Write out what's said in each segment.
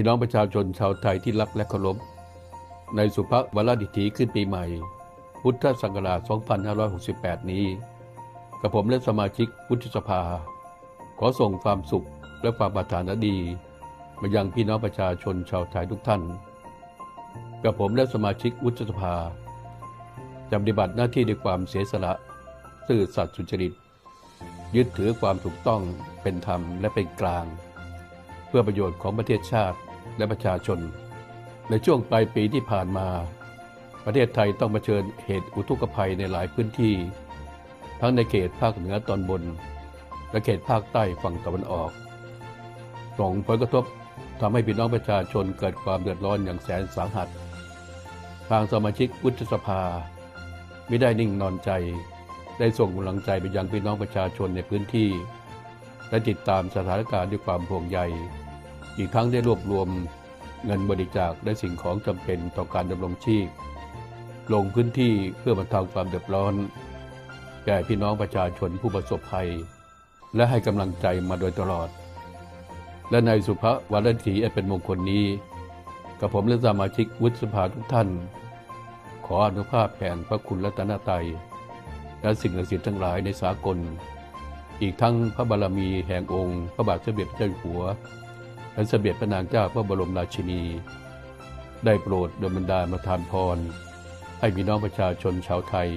พี่น้องประชาชนชาวไทยที่รักและเคารพในสุภวรดิถีขึ้นปีใหม่ พุทธศักราช 2568 นี้ กับผมและสมาชิกวุฒิสภา ขอส่งความสุขและความปรารถนาดี มายังพี่น้องประชาชนชาวไทยทุกท่าน กับผมและสมาชิกวุฒิสภาจะปฏิบัติหน้าที่ด้วยความเสียสละซื่อสัตย์สุจริต ยึดถือความถูกต้องเป็นธรรมและเป็นกลาง เพื่อประโยชน์ของประเทศชาติ และประชาชน ในช่วงปลายปีที่ผ่านมา ประเทศไทยต้องเผชิญเหตุอุทกภัยในหลายพื้นที่ ทั้งในเขตภาคเหนือตอนบน และเขตภาคใต้ฝั่งตะวันออกส่งผลกระทบทำให้พี่น้องประชาชนเกิดความเดือดร้อนอย่างแสนสาหัส ทางสมาชิกวุฒิสภา ไม่ได้นิ่งนอนใจ ได้ส่งกำลังใจไปยังพี่น้องประชาชนในพื้นที่ และติดตามสถานการณ์ด้วยความห่วงใย อีกทั้งได้รวบรวมเงินบริจาคและสิ่งของจำเป็นต่อการดำรงชีพ ลงพื้นที่เพื่อบรรเทาความเดือดร้อน แก่พี่น้องประชาชนผู้ประสบภัย และให้กำลังใจมาโดยตลอด และในสุภวรรณถีเป็นมงคลนี้กับผมและสมาชิกวุฒิสภาทุกท่าน ขออนุภาพแห่งพระคุณรัตนตรัยและสิ่งศักดิ์สิทธิ์ทั้งหลายในสากล อีกทั้งพระบารมีแห่งองค์ พระบาทสมเด็จพระเจ้าอยู่หัว และสมเด็จพระนางเจ้าพระบรมราชินี ได้โปรดดลบันดาลมาทานพร ให้พี่น้องประชาชนชาวไทย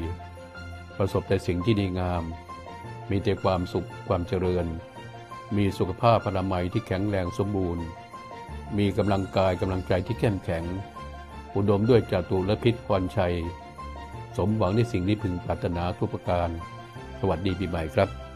ประสบแต่สิ่งที่ดีงาม มีแต่ความสุขความเจริญ มีสุขภาพพนามัยที่แข็งแรงสมบูรณ์ มีกำลังกายกำลังใจที่เข้มแข็ง อุดมด้วยจตุรพิษพรชัย สมหวังในสิ่งที่พึงปรารถนาทุกประการ สวัสดีปีใหม่ครับ